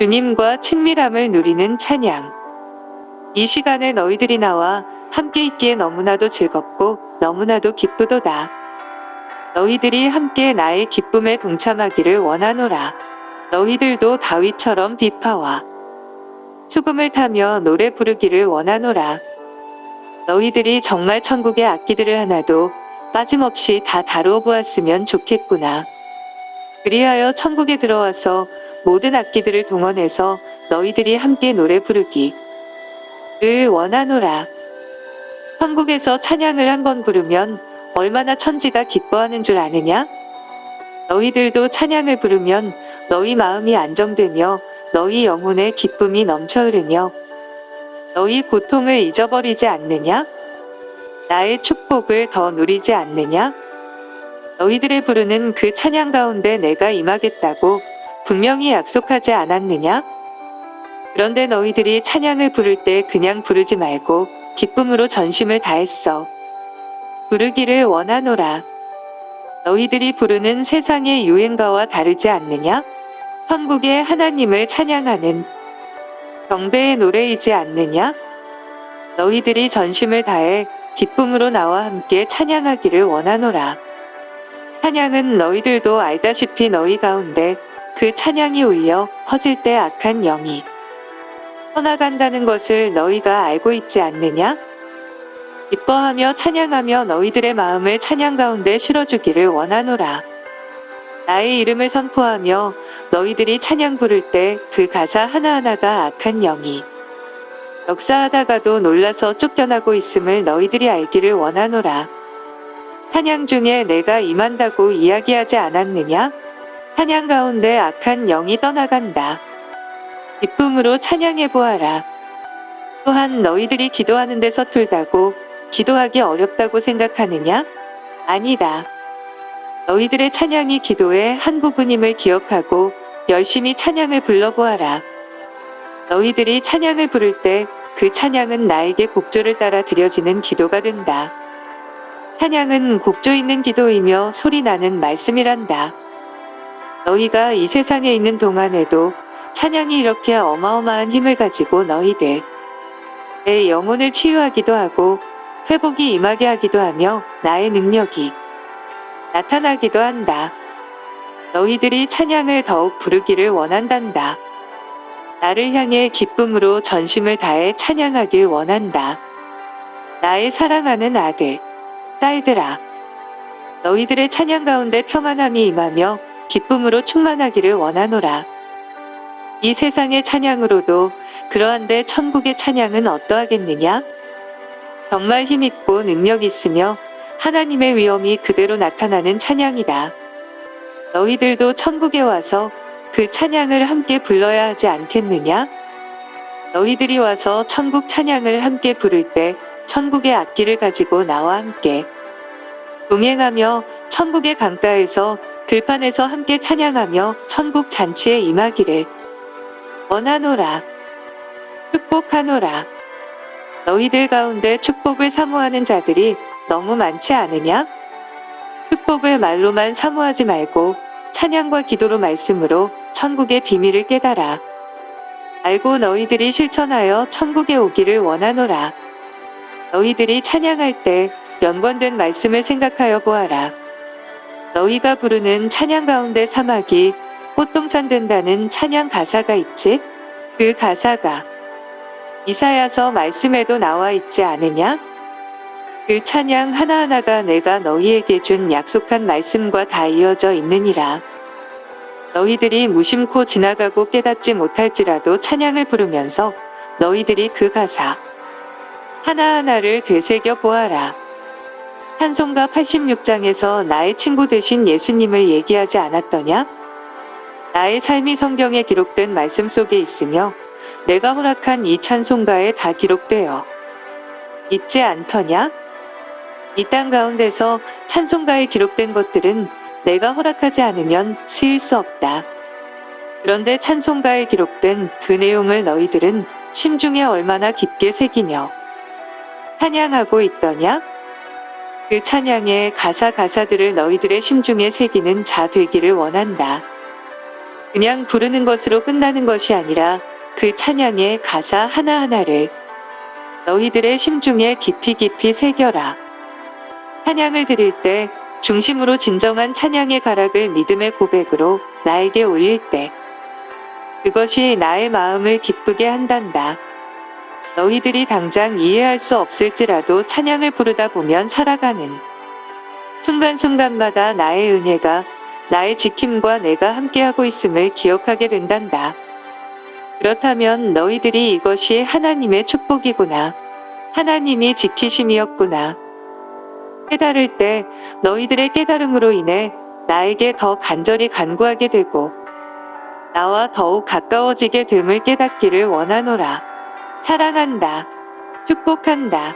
주님과 친밀함을 누리는 찬양. 이 시간에 너희들이 나와 함께 있기에 너무나도 즐겁고 너무나도 기쁘도다. 너희들이 함께 나의 기쁨에 동참하기를 원하노라. 너희들도 다윗처럼 비파와 수금을 타며 노래 부르기를 원하노라. 너희들이 정말 천국의 악기들을 하나도 빠짐없이 다 다루어 보았으면 좋겠구나. 그리하여 천국에 들어와서 모든 악기들을 동원해서 너희들이 함께 노래 부르기. 를 원하노라. 천국에서 찬양을 한번 부르면 얼마나 천지가 기뻐하는 줄 아느냐? 너희들도 찬양을 부르면 너희 마음이 안정되며 너희 영혼의 기쁨이 넘쳐 흐르며 너희 고통을 잊어버리지 않느냐? 나의 축복을 더 누리지 않느냐? 너희들의 부르는 그 찬양 가운데 내가 임하겠다고 분명히 약속하지 않았느냐? 그런데 너희들이 찬양을 부를 때 그냥 부르지 말고 기쁨으로 전심을 다했어. 부르기를 원하노라. 너희들이 부르는 세상의 유행가와 다르지 않느냐? 천국의 하나님을 찬양하는 경배의 노래이지 않느냐? 너희들이 전심을 다해 기쁨으로 나와 함께 찬양하기를 원하노라. 찬양은 너희들도 알다시피 너희 가운데 그 찬양이 울려 퍼질 때 악한 영이 떠나간다는 것을 너희가 알고 있지 않느냐? 기뻐하며 찬양하며 너희들의 마음을 찬양 가운데 실어주기를 원하노라. 나의 이름을 선포하며 너희들이 찬양 부를 때 그 가사 하나하나가 악한 영이 역사하다가도 놀라서 쫓겨나고 있음을 너희들이 알기를 원하노라. 찬양 중에 내가 임한다고 이야기하지 않았느냐? 찬양 가운데 악한 영이 떠나간다. 기쁨으로 찬양해 보아라. 또한 너희들이 기도하는데 서툴다고 기도하기 어렵다고 생각하느냐? 아니다. 너희들의 찬양이 기도의 한 부분임을 기억하고 열심히 찬양을 불러보아라. 너희들이 찬양을 부를 때 그 찬양은 나에게 곡조를 따라 드려지는 기도가 된다. 찬양은 곡조 있는 기도이며 소리 나는 말씀이란다. 너희가 이 세상에 있는 동안에도 찬양이 이렇게 어마어마한 힘을 가지고 너희들 내 영혼을 치유하기도 하고 회복이 임하게 하기도 하며 나의 능력이 나타나기도 한다. 너희들이 찬양을 더욱 부르기를 원한단다. 나를 향해 기쁨으로 전심을 다해 찬양하길 원한다. 나의 사랑하는 아들, 딸들아. 너희들의 찬양 가운데 평안함이 임하며 기쁨으로 충만하기를 원하노라. 이 세상의 찬양으로도 그러한데 천국의 찬양은 어떠하겠느냐? 정말 힘있고 능력 있으며 하나님의 위엄이 그대로 나타나는 찬양이다. 너희들도 천국에 와서 그 찬양을 함께 불러야 하지 않겠느냐? 너희들이 와서 천국 찬양을 함께 부를 때 천국의 악기를 가지고 나와 함께 동행하며 천국의 강가에서 들판에서 함께 찬양하며 천국 잔치에 임하기를 원하노라. 축복하노라. 너희들 가운데 축복을 사모하는 자들이 너무 많지 않으냐? 축복을 말로만 사모하지 말고 찬양과 기도로 말씀으로 천국의 비밀을 깨달아. 알고 너희들이 실천하여 천국에 오기를 원하노라. 너희들이 찬양할 때 연관된 말씀을 생각하여 보아라. 너희가 부르는 찬양 가운데 사막이 꽃동산 된다는 찬양 가사가 있지? 그 가사가 이사야서 말씀에도 나와 있지 않으냐? 그 찬양 하나하나가 내가 너희에게 준 약속한 말씀과 다 이어져 있느니라. 너희들이 무심코 지나가고 깨닫지 못할지라도 찬양을 부르면서 너희들이 그 가사 하나하나를 되새겨 보아라. 찬송가 86장에서 나의 친구 되신 예수님을 얘기하지 않았더냐? 나의 삶이 성경에 기록된 말씀 속에 있으며 내가 허락한 이 찬송가에 다 기록되어 있지 않더냐? 이 땅 가운데서 찬송가에 기록된 것들은 내가 허락하지 않으면 쓰일 수 없다. 그런데 찬송가에 기록된 그 내용을 너희들은 심중에 얼마나 깊게 새기며 찬양하고 있더냐? 그 찬양의 가사 가사들을 너희들의 심중에 새기는 자 되기를 원한다. 그냥 부르는 것으로 끝나는 것이 아니라 그 찬양의 가사 하나하나를 너희들의 심중에 깊이 깊이 새겨라. 찬양을 드릴 때 중심으로 진정한 찬양의 가락을 믿음의 고백으로 나에게 올릴 때 그것이 나의 마음을 기쁘게 한단다. 너희들이 당장 이해할 수 없을지라도 찬양을 부르다 보면 살아가는 순간순간마다 나의 은혜가 나의 지킴과 내가 함께하고 있음을 기억하게 된단다. 그렇다면 너희들이 이것이 하나님의 축복이구나. 하나님이 지키심이었구나. 깨달을 때 너희들의 깨달음으로 인해 나에게 더 간절히 간구하게 되고 나와 더욱 가까워지게 됨을 깨닫기를 원하노라. 사랑한다. 축복한다.